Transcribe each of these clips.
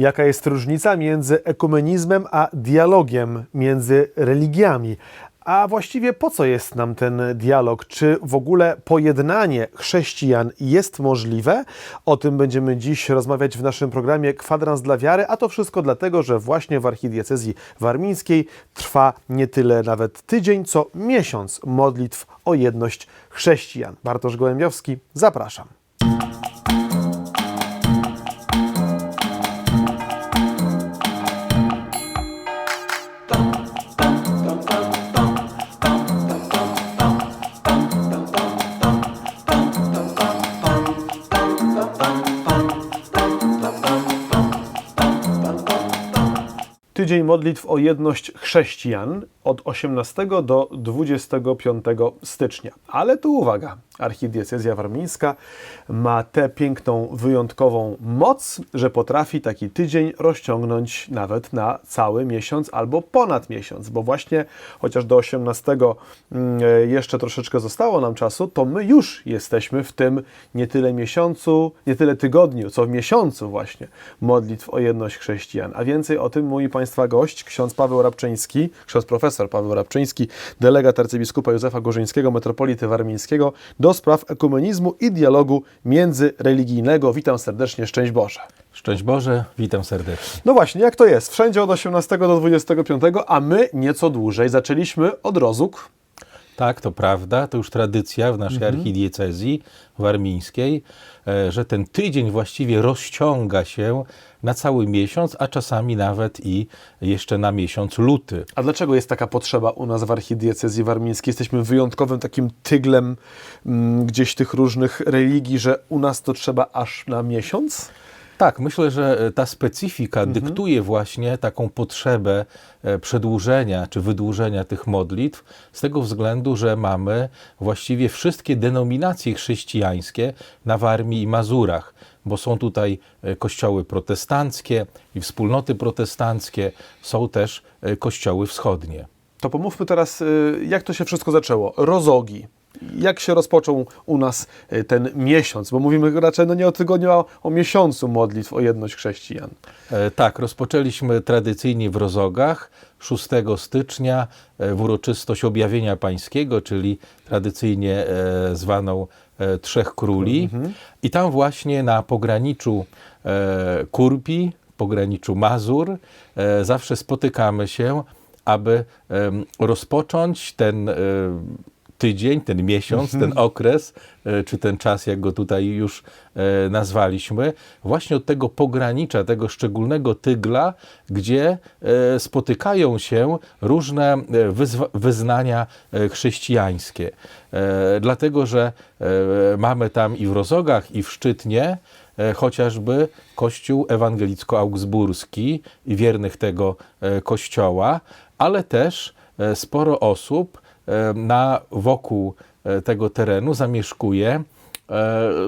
Jaka jest różnica między ekumenizmem a dialogiem między religiami? A właściwie po co jest nam ten dialog? Czy w ogóle pojednanie chrześcijan jest możliwe? O tym będziemy dziś rozmawiać w naszym programie Kwadrans dla Wiary, a to wszystko dlatego, że właśnie w archidiecezji warmińskiej trwa nie tyle nawet tydzień, co miesiąc modlitw o jedność chrześcijan. Bartosz Gołębiowski, zapraszam. Tydzień modlitw o jedność chrześcijan od 18 do 25 stycznia. Ale tu uwaga, archidiecezja warmińska ma tę piękną, wyjątkową moc, że potrafi taki tydzień rozciągnąć nawet na cały miesiąc albo ponad miesiąc, bo właśnie chociaż do 18 mm, jeszcze troszeczkę zostało nam czasu, to my już jesteśmy w tym nie tyle miesiącu, nie tyle tygodniu, co w miesiącu właśnie modlitw o jedność chrześcijan. A więcej o tym mój Państwa gość, ksiądz Paweł Rabczyński, ksiądz profesor Paweł Rabczyński, delegat arcybiskupa Józefa Gorzyńskiego, metropolity warmińskiego do spraw ekumenizmu i dialogu międzyreligijnego. Witam serdecznie, szczęść Boże. Szczęść Boże, witam serdecznie. No właśnie, jak to jest? Wszędzie od 18 do 25, a my nieco dłużej. Zaczęliśmy od rozuk. Tak, to prawda, to już tradycja w naszej archidiecezji warmińskiej, e, że ten tydzień właściwie rozciąga się na cały miesiąc, a czasami nawet i jeszcze na miesiąc luty. A dlaczego jest taka potrzeba u nas w archidiecezji warmińskiej? Jesteśmy wyjątkowym takim tyglem mm, gdzieś tych różnych religii, że u nas to trzeba aż na miesiąc? Tak, myślę, że e, ta specyfika dyktuje właśnie taką potrzebę e, przedłużenia czy wydłużenia tych modlitw, z tego względu, że mamy właściwie wszystkie denominacje chrześcijańskie na Warmii i Mazurach, bo są tutaj e, kościoły protestanckie i wspólnoty protestanckie, są też e, kościoły wschodnie. To pomówmy teraz, y, jak to się wszystko zaczęło. Rozogi. Jak się rozpoczął u nas y, ten miesiąc? Bo mówimy raczej no nie o tygodniu, a o miesiącu modlitw o jedność chrześcijan. E, Tak, rozpoczęliśmy tradycyjnie w Rozogach 6 stycznia e, w uroczystość Objawienia Pańskiego, czyli tradycyjnie e, zwaną e, Trzech Króli. I tam właśnie na pograniczu e, Kurpi, pograniczu Mazur, e, zawsze spotykamy się, aby rozpocząć ten e, tydzień, ten miesiąc, ten okres, e, czy ten czas, jak go tutaj już e, nazwaliśmy, właśnie od tego pogranicza, tego szczególnego tygla, gdzie e, spotykają się różne wyznania chrześcijańskie. Dlatego, że mamy tam i w Rozogach, i w Szczytnie, chociażby Kościół ewangelicko-augsburski i wiernych tego kościoła, ale też sporo osób na wokół e, tego terenu zamieszkuje e,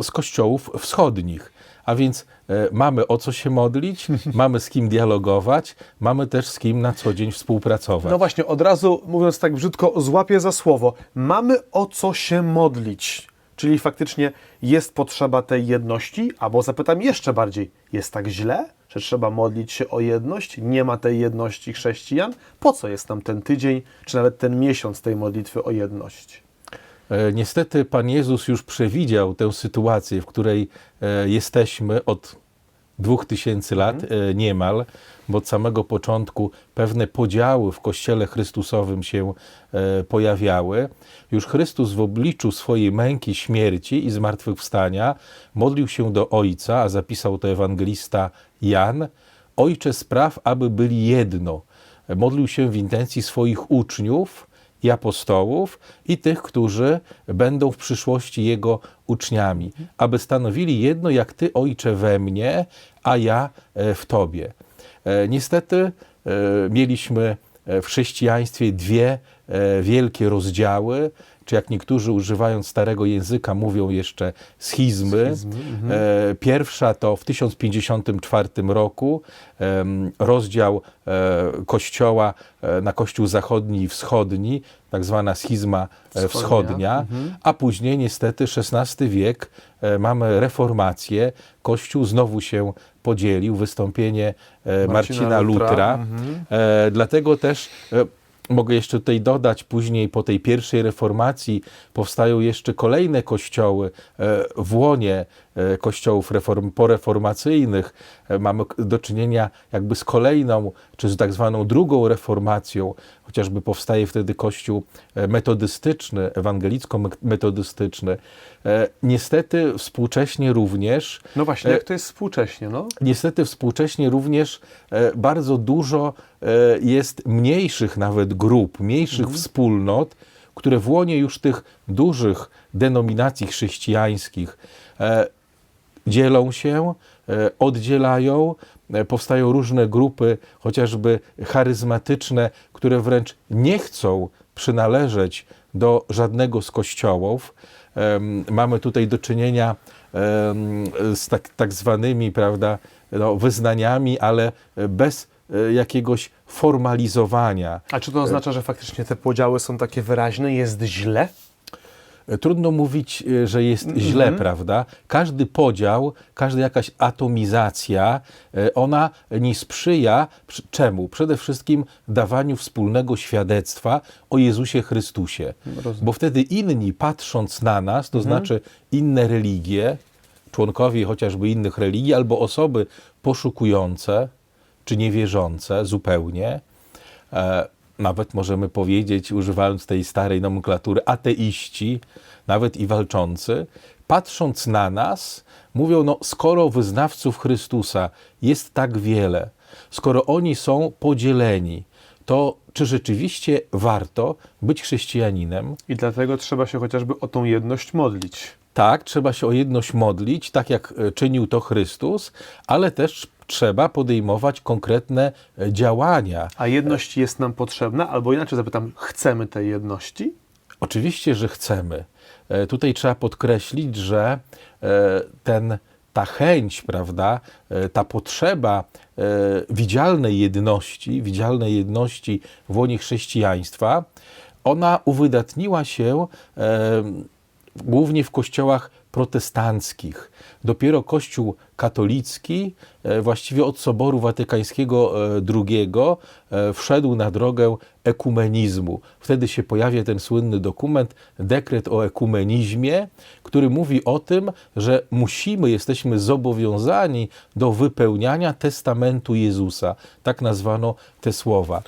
z kościołów wschodnich. A więc e, mamy o co się modlić, mamy z kim dialogować, mamy też z kim na co dzień współpracować. No właśnie, od razu mówiąc tak brzydko, złapię za słowo. Mamy o co się modlić. Czyli faktycznie jest potrzeba tej jedności, albo zapytam jeszcze bardziej, jest tak źle, że trzeba modlić się o jedność? Nie ma tej jedności chrześcijan? Po co jest nam ten tydzień, czy nawet ten miesiąc tej modlitwy o jedność? E, Niestety Pan Jezus już przewidział tę sytuację, w której e, jesteśmy od dwóch tysięcy lat e, niemal, bo od samego początku pewne podziały w Kościele Chrystusowym się e, pojawiały. Już Chrystus w obliczu swojej męki, śmierci i zmartwychwstania modlił się do Ojca, a zapisał to ewangelista Jan, Ojcze spraw, aby byli jedno. Modlił się w intencji swoich uczniów, i apostołów, i tych, którzy będą w przyszłości Jego uczniami, aby stanowili jedno, jak Ty, Ojcze, we mnie, a ja e, w Tobie. E, Niestety e, mieliśmy w chrześcijaństwie dwie e, wielkie rozdziały, czy jak niektórzy używając starego języka mówią jeszcze schizmy. Schizmy, E, Pierwsza to w 1054 roku rozdział e, kościoła e, na kościół zachodni i wschodni, tak zwana schizma e, Wschodnia. wschodnia, a później niestety XVI wiek e, mamy reformację, kościół znowu się podzielił, wystąpienie e, Marcina Marcina Lutra. Lutra. Mhm. E, dlatego też e, mogę jeszcze tutaj dodać, później po tej pierwszej reformacji powstają jeszcze kolejne kościoły w łonie kościołów reform, poreformacyjnych. E, mamy do czynienia jakby z kolejną, czy z tak zwaną drugą reformacją, chociażby powstaje wtedy kościół e, metodystyczny, ewangelicko-metodystyczny. E, Niestety współcześnie również No właśnie, E, jak to jest współcześnie, no? Niestety współcześnie również e, bardzo dużo e, jest mniejszych nawet grup, mniejszych wspólnot, które w łonie już tych dużych denominacji chrześcijańskich e, dzielą się, e, oddzielają, e, powstają różne grupy, chociażby charyzmatyczne, które wręcz nie chcą przynależeć do żadnego z kościołów. Mamy tutaj do czynienia z tak, tak zwanymi prawda, no, wyznaniami, ale bez e, jakiegoś formalizowania. A czy to oznacza, że faktycznie te podziały są takie wyraźne? Jest źle? Trudno mówić, e, że jest źle, prawda? Każdy podział, każda jakaś atomizacja, e, ona nie sprzyja przy- czemu? Przede wszystkim dawaniu wspólnego świadectwa o Jezusie Chrystusie. Rozumiem. Bo wtedy inni, patrząc na nas, to znaczy inne religie, członkowie chociażby innych religii, albo osoby poszukujące czy niewierzące zupełnie, e, nawet możemy powiedzieć, używając tej starej nomenklatury, ateiści, nawet i walczący, patrząc na nas, mówią: No, skoro wyznawców Chrystusa jest tak wiele, skoro oni są podzieleni, to czy rzeczywiście warto być chrześcijaninem? I dlatego trzeba się chociażby o tą jedność modlić. Tak, trzeba się o jedność modlić, tak jak e, czynił to Chrystus, ale też trzeba podejmować konkretne e, działania. A jedność jest nam potrzebna? Albo inaczej zapytam, chcemy tej jedności? Oczywiście, że chcemy. E, Tutaj trzeba podkreślić, że ten, ta chęć, prawda, ta potrzeba widzialnej jedności, widzialnej jedności w łonie chrześcijaństwa, ona uwydatniła się głównie w kościołach protestanckich. Dopiero Kościół katolicki, e, właściwie od Soboru Watykańskiego e, II, e, wszedł na drogę ekumenizmu. Wtedy się pojawia ten słynny dokument, dekret o ekumenizmie, który mówi o tym, że musimy, jesteśmy zobowiązani do wypełniania testamentu Jezusa. Tak nazwano te słowa.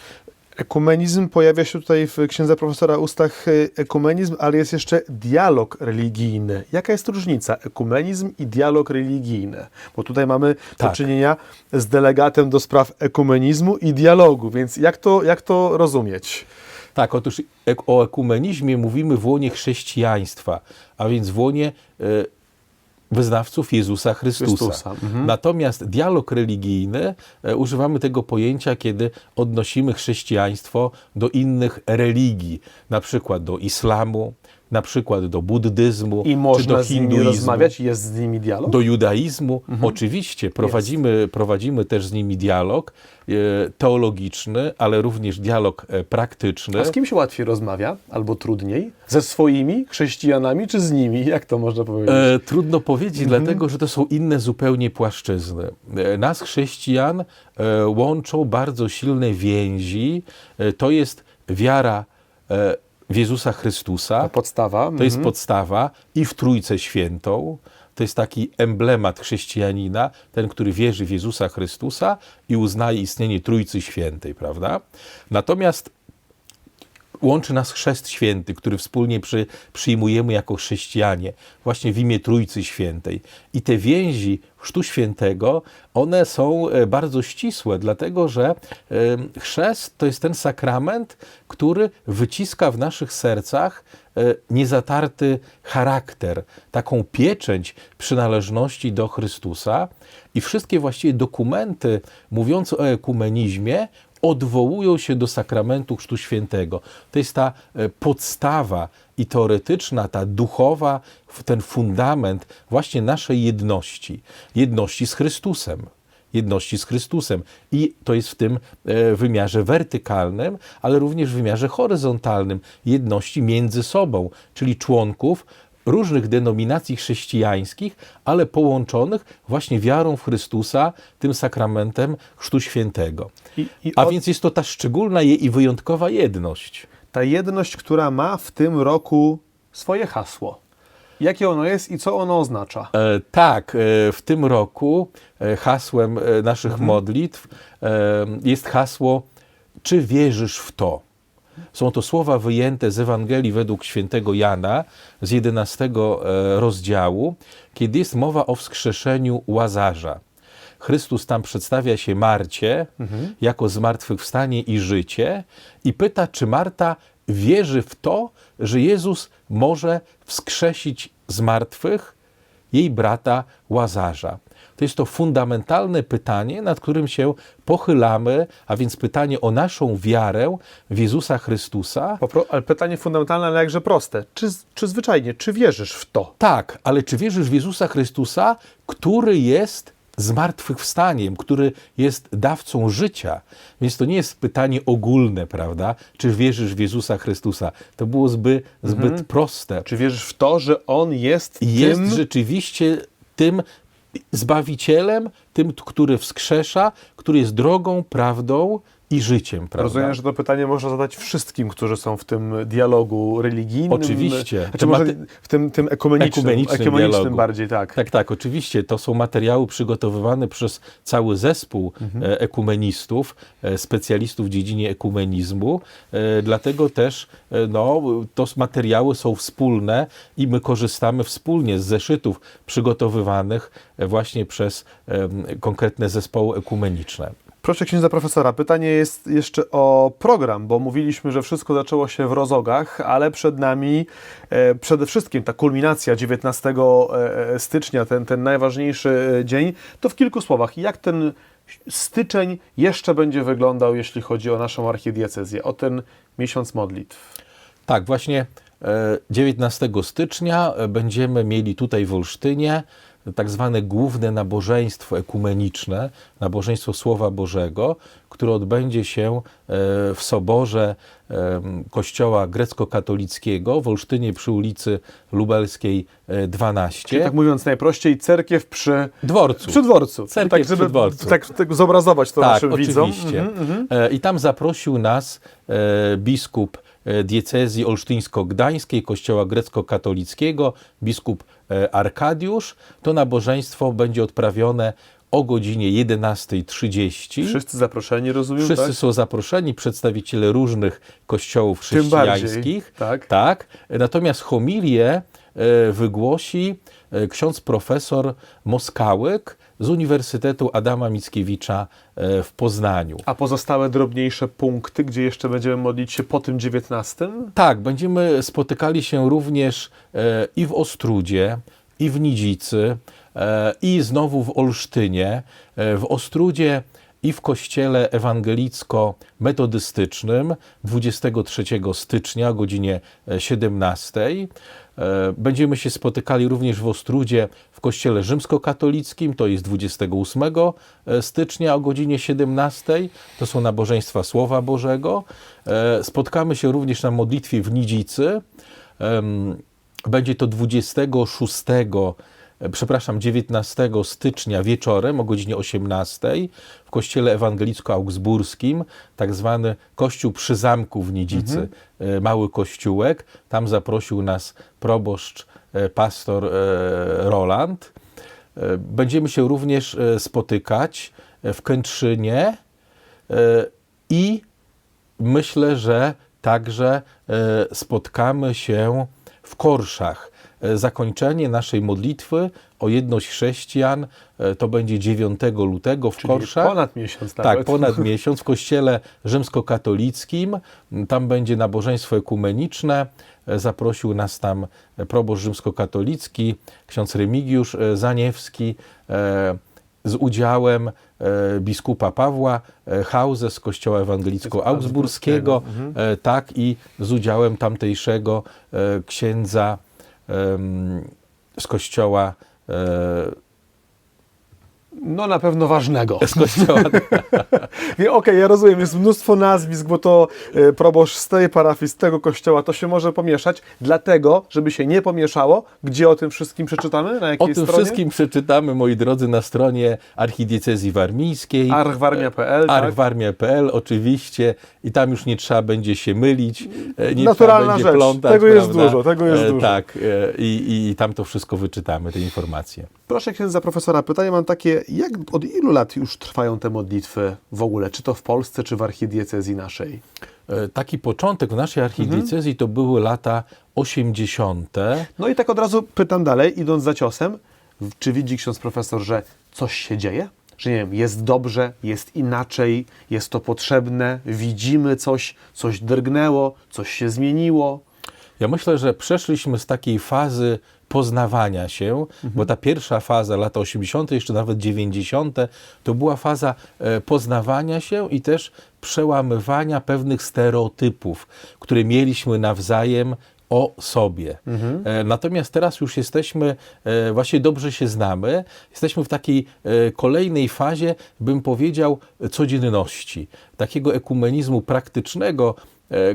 Ekumenizm pojawia się tutaj w księdza profesora ustach y, ekumenizm, ale jest jeszcze dialog religijny. Jaka jest różnica? Ekumenizm i dialog religijny. Bo tutaj mamy do Tak. czynienia z delegatem do spraw ekumenizmu i dialogu, więc jak to, jak to rozumieć? Tak, otóż o ekumenizmie mówimy w łonie chrześcijaństwa, a więc w łonie e, wyznawców Jezusa Chrystusa. Chrystusa, mhm. Natomiast dialog religijny, e, używamy tego pojęcia, kiedy odnosimy chrześcijaństwo do innych religii, na przykład do islamu, na przykład do buddyzmu, I czy do hinduizmu. rozmawiać, jest z nimi dialog? Do judaizmu oczywiście prowadzimy, prowadzimy też z nimi dialog e, teologiczny, ale również dialog e, praktyczny. A z kim się łatwiej rozmawia, albo trudniej? Ze swoimi chrześcijanami, czy z nimi? Jak to można powiedzieć? E, trudno powiedzieć, Mhm. dlatego że to są inne zupełnie płaszczyzny. E, nas, chrześcijan, łączą bardzo silne więzi. To jest wiara w Jezusa Chrystusa. Ta podstawa. To jest mhm. podstawa i w Trójcę Świętą. To jest taki emblemat chrześcijanina, ten, który wierzy w Jezusa Chrystusa i uznaje istnienie Trójcy Świętej, prawda? Natomiast łączy nas chrzest święty, który wspólnie przy, przyjmujemy jako chrześcijanie, właśnie w imię Trójcy Świętej. I te więzi Chrztu Świętego, one są e, bardzo ścisłe, dlatego że chrzest to jest ten sakrament, który wyciska w naszych sercach e, niezatarty charakter, taką pieczęć przynależności do Chrystusa i wszystkie właściwie dokumenty mówiące o ekumenizmie odwołują się do sakramentu Chrztu Świętego. To jest ta e, podstawa i teoretyczna, ta duchowa, ten fundament właśnie naszej jedności, jedności z Chrystusem. Jedności z Chrystusem. I to jest w tym e, wymiarze wertykalnym, ale również w wymiarze horyzontalnym jedności między sobą, czyli członków różnych denominacji chrześcijańskich, ale połączonych właśnie wiarą w Chrystusa, tym sakramentem Chrztu Świętego. I, i A od- więc jest to ta szczególna i wyjątkowa jedność. ta jedność, która ma w tym roku swoje hasło. Jakie ono jest i co ono oznacza? E, tak, e, w tym roku e, hasłem e, naszych modlitw e, jest hasło Czy wierzysz w to? Są to słowa wyjęte z Ewangelii według świętego Jana z 11 e, rozdziału, kiedy jest mowa o wskrzeszeniu Łazarza. Chrystus tam przedstawia się Marcie jako zmartwychwstanie i życie i pyta, czy Marta wierzy w to, że Jezus może wskrzesić z martwych jej brata Łazarza. To jest to fundamentalne pytanie, nad którym się pochylamy, a więc pytanie o naszą wiarę w Jezusa Chrystusa. Popro- ale pytanie fundamentalne, ale jakże proste. Czy, czy zwyczajnie, czy wierzysz w to? Tak, ale czy wierzysz w Jezusa Chrystusa, który jest zmartwychwstaniem, który jest dawcą życia? Więc to nie jest pytanie ogólne, prawda? Czy wierzysz w Jezusa Chrystusa? To było zbyt, zbyt proste. Czy wierzysz w to, że On jest, jest tym, rzeczywiście tym Zbawicielem, tym, który wskrzesza, który jest drogą, prawdą i życiem. Prawda? Rozumiem, że to pytanie można zadać wszystkim, którzy są w tym dialogu religijnym. Oczywiście. Znaczy To może maty- w tym, tym ekumenicznym, Ekumenicznym ekumenicznym bardziej, tak. Tak, tak, oczywiście. To są materiały przygotowywane przez cały zespół Mhm. e, ekumenistów, e, specjalistów w dziedzinie ekumenizmu. E, Dlatego też no, to materiały są wspólne i my korzystamy wspólnie z zeszytów przygotowywanych właśnie przez konkretne zespoły ekumeniczne. Proszę księdza profesora, pytanie jest jeszcze o program, bo mówiliśmy, że wszystko zaczęło się w Rozogach, ale przed nami e, przede wszystkim ta kulminacja 19 e, stycznia, ten, ten najważniejszy e, dzień. To w kilku słowach, jak ten styczeń jeszcze będzie wyglądał, jeśli chodzi o naszą archidiecezję, o ten miesiąc modlitw? Tak, właśnie e, 19 stycznia e, będziemy mieli tutaj w Olsztynie tak zwane główne nabożeństwo ekumeniczne, nabożeństwo Słowa Bożego, które odbędzie się e, w soborze em, Kościoła grecko-katolickiego w Olsztynie przy ulicy Lubelskiej e, 12. Czyli tak mówiąc najprościej, cerkiew przy, Dworcu. przy dworcu. Cerkiew tak, przy żeby dworcu. Tak, tak zobrazować to tak, naszym widzom. oczywiście. Mhm, mhm. E, I tam zaprosił nas e, biskup e, diecezji olsztyńsko-gdańskiej, kościoła grecko-katolickiego, biskup e, Arkadiusz. To nabożeństwo będzie odprawione o godzinie 11.30. Wszyscy zaproszeni, rozumiem, Wszyscy tak? są zaproszeni, przedstawiciele różnych kościołów Tym bardziej, chrześcijańskich. tak. tak. Natomiast homilię e, wygłosi e, ksiądz profesor Moskałyk z Uniwersytetu Adama Mickiewicza e, w Poznaniu. A pozostałe drobniejsze punkty, gdzie jeszcze będziemy modlić się po tym 19? Tak, będziemy spotykali się również e, i w Ostrudzie, i w Nidzicy, e, i znowu w Olsztynie. W Ostrudzie i w kościele ewangelicko-metodystycznym 23 stycznia o godzinie e, 17. E, Będziemy się spotykali również w Ostrudzie w kościele rzymskokatolickim, to jest 28 stycznia o godzinie 17. To są nabożeństwa Słowa Bożego. E, Spotkamy się również na modlitwie w Nidzicy. Będzie to 26, e, przepraszam, 19 stycznia wieczorem o godzinie 18 w kościele ewangelicko-augsburskim, tak zwany kościół przy zamku w Nidzicy, e, mały kościółek. Tam zaprosił nas proboszcz, e, pastor e, Roland. E, Będziemy się również e, spotykać e, w Kętrzynie e, i myślę, że także e, spotkamy się w Korszach. E, Zakończenie naszej modlitwy o jedność chrześcijan e, to będzie 9 lutego w Czyli Korszach. ponad miesiąc Tak, nawet. ponad miesiąc w kościele rzymskokatolickim. Tam będzie nabożeństwo ekumeniczne. E, Zaprosił nas tam proboszcz rzymskokatolicki, ksiądz Remigiusz Zaniewski z udziałem biskupa Pawła e, Hauze z kościoła ewangelicko-augsburskiego, e, tak i z udziałem tamtejszego księdza z kościoła e, No na pewno ważnego. z kościoła. Okej, ja rozumiem, jest mnóstwo nazwisk, bo to e, proboszcz z tej parafii, z tego kościoła, to się może pomieszać. Dlatego, żeby się nie pomieszało, gdzie o tym wszystkim przeczytamy? Na O jakiej tym stronie? wszystkim przeczytamy, moi drodzy, na stronie Archidiecezji Warmińskiej. Archwarmia.pl, tak? Archwarmia.pl oczywiście i tam już nie trzeba będzie się mylić, e, nie Naturalna trzeba będzie rzecz. plątać. Tego jest prawda? dużo, tego jest E, dużo. Tak, i, i tam to wszystko wyczytamy, te informacje. Proszę księdza profesora, pytanie mam takie, jak od ilu lat już trwają te modlitwy w ogóle? Czy to w Polsce, czy w archidiecezji naszej? E, Taki początek w naszej Mhm. archidiecezji to były lata 80. No i tak od razu pytam dalej, idąc za ciosem, czy widzi ksiądz profesor, że coś się dzieje? Że nie wiem, jest dobrze, jest inaczej, jest to potrzebne, widzimy coś, coś drgnęło, coś się zmieniło. Ja myślę, że przeszliśmy z takiej fazy poznawania się, bo ta pierwsza faza, lata 80., jeszcze nawet 90., to była faza e, poznawania się i też przełamywania pewnych stereotypów, które mieliśmy nawzajem o sobie. E, Natomiast teraz już jesteśmy, e, właśnie dobrze się znamy, jesteśmy w takiej kolejnej fazie, bym powiedział, codzienności, takiego ekumenizmu praktycznego,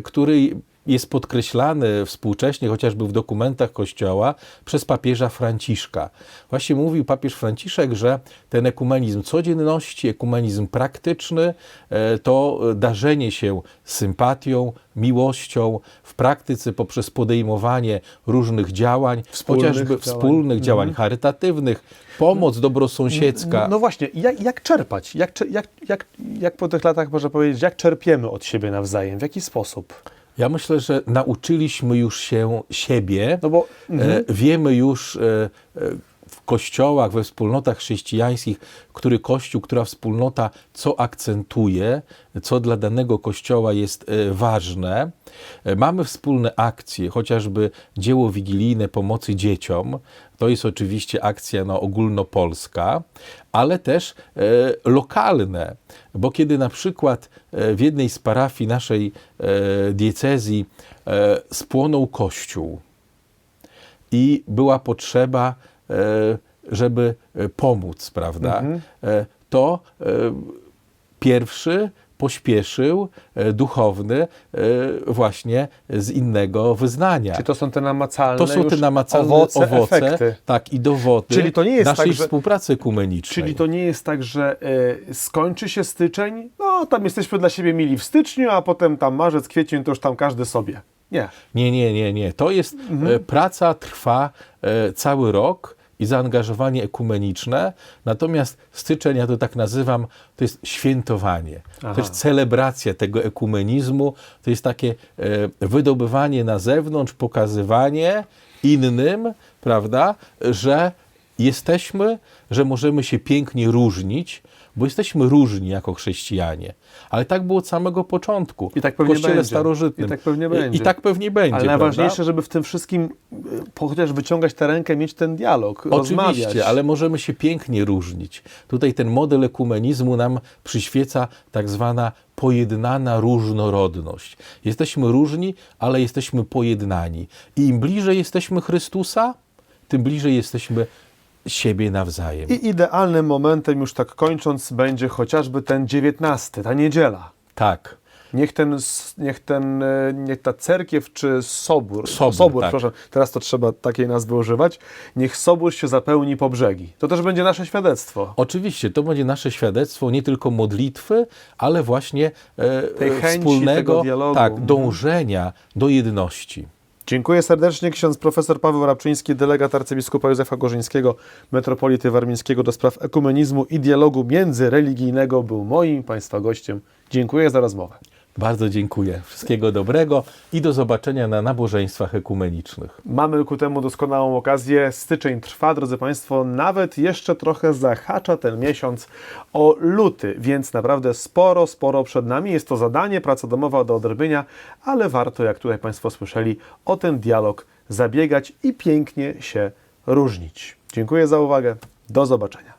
który jest podkreślany współcześnie, chociażby w dokumentach Kościoła, przez papieża Franciszka. Właśnie mówił papież Franciszek, że ten ekumenizm codzienności, ekumenizm praktyczny, e, to darzenie się sympatią, miłością w praktyce poprzez podejmowanie różnych działań, Wspólnych chociażby działań. wspólnych działań charytatywnych, pomoc dobrosąsiedzka. No właśnie, jak, jak czerpać? Jak, jak, jak, jak po tych latach można powiedzieć, jak czerpiemy od siebie nawzajem? W jaki sposób? Ja myślę, że nauczyliśmy już się siebie. No bo E, wiemy już e, e, kościołach, we wspólnotach chrześcijańskich, który kościół, która wspólnota co akcentuje, co dla danego kościoła jest e, ważne. E, Mamy wspólne akcje, chociażby dzieło wigilijne pomocy dzieciom. To jest oczywiście akcja no, ogólnopolska, ale też e, lokalne, bo kiedy na przykład e, w jednej z parafii naszej e, diecezji e, spłonął kościół, i była potrzeba, żeby e, pomóc, prawda? E, To e, pierwszy pośpieszył e, duchowny e, właśnie z innego wyznania. czy to są te namacalne To są te namacalne owoce, owoce, efekty? tak, i dowody Czyli to nie jest naszej tak, że- współpracy ekumenicznej. Czyli to nie jest tak, że e, skończy się styczeń, no tam jesteśmy dla siebie mili w styczniu, a potem tam marzec, kwiecień to już tam każdy sobie. Nie. Nie, nie, nie, nie. To jest e, praca trwa e, cały rok i zaangażowanie ekumeniczne. Natomiast styczeń, ja to tak nazywam, to jest świętowanie. Aha. To jest celebracja tego ekumenizmu. To jest takie e, wydobywanie na zewnątrz, pokazywanie innym, prawda, że jesteśmy, że możemy się pięknie różnić, bo jesteśmy różni jako chrześcijanie. Ale tak było od samego początku. I tak pewnie w Kościele będzie. starożytnym. I tak pewnie I- będzie. I tak pewnie będzie. Ale prawda? najważniejsze, żeby w tym wszystkim po- chociaż wyciągać tę rękę, mieć ten dialog, rozmawiać. Oczywiście, ale możemy się pięknie różnić. Tutaj ten model ekumenizmu nam przyświeca tak zwana pojednana różnorodność. Jesteśmy różni, ale jesteśmy pojednani. I im bliżej jesteśmy Chrystusa, tym bliżej jesteśmy siebie nawzajem. I idealnym momentem, już tak kończąc, będzie chociażby ten 19, ta niedziela. Tak. Niech ten, niech ten, e, niech ta cerkiew czy sobór, Sobór, tak. przepraszam, teraz to trzeba takiej nazwy używać, niech sobór się zapełni po brzegi. To też będzie nasze świadectwo. Oczywiście, to będzie nasze świadectwo nie tylko modlitwy, ale właśnie e, Tej e, chęci, wspólnego tego dialogu. tak, dążenia do jedności. Dziękuję serdecznie. Ksiądz profesor Paweł Rabczyński, delegat arcybiskupa Józefa Gorzyńskiego, metropolity warmińskiego do spraw ekumenizmu i dialogu międzyreligijnego był moim Państwa gościem. Dziękuję za rozmowę. Bardzo dziękuję. Wszystkiego dobrego i do zobaczenia na nabożeństwach ekumenicznych. Mamy ku temu doskonałą okazję. Styczeń trwa, drodzy Państwo, nawet jeszcze trochę zahacza ten miesiąc o luty, więc naprawdę sporo, sporo przed nami. Jest to zadanie, praca domowa do odrobienia, ale warto, jak tutaj Państwo słyszeli, o ten dialog zabiegać i pięknie się różnić. Dziękuję za uwagę. Do zobaczenia.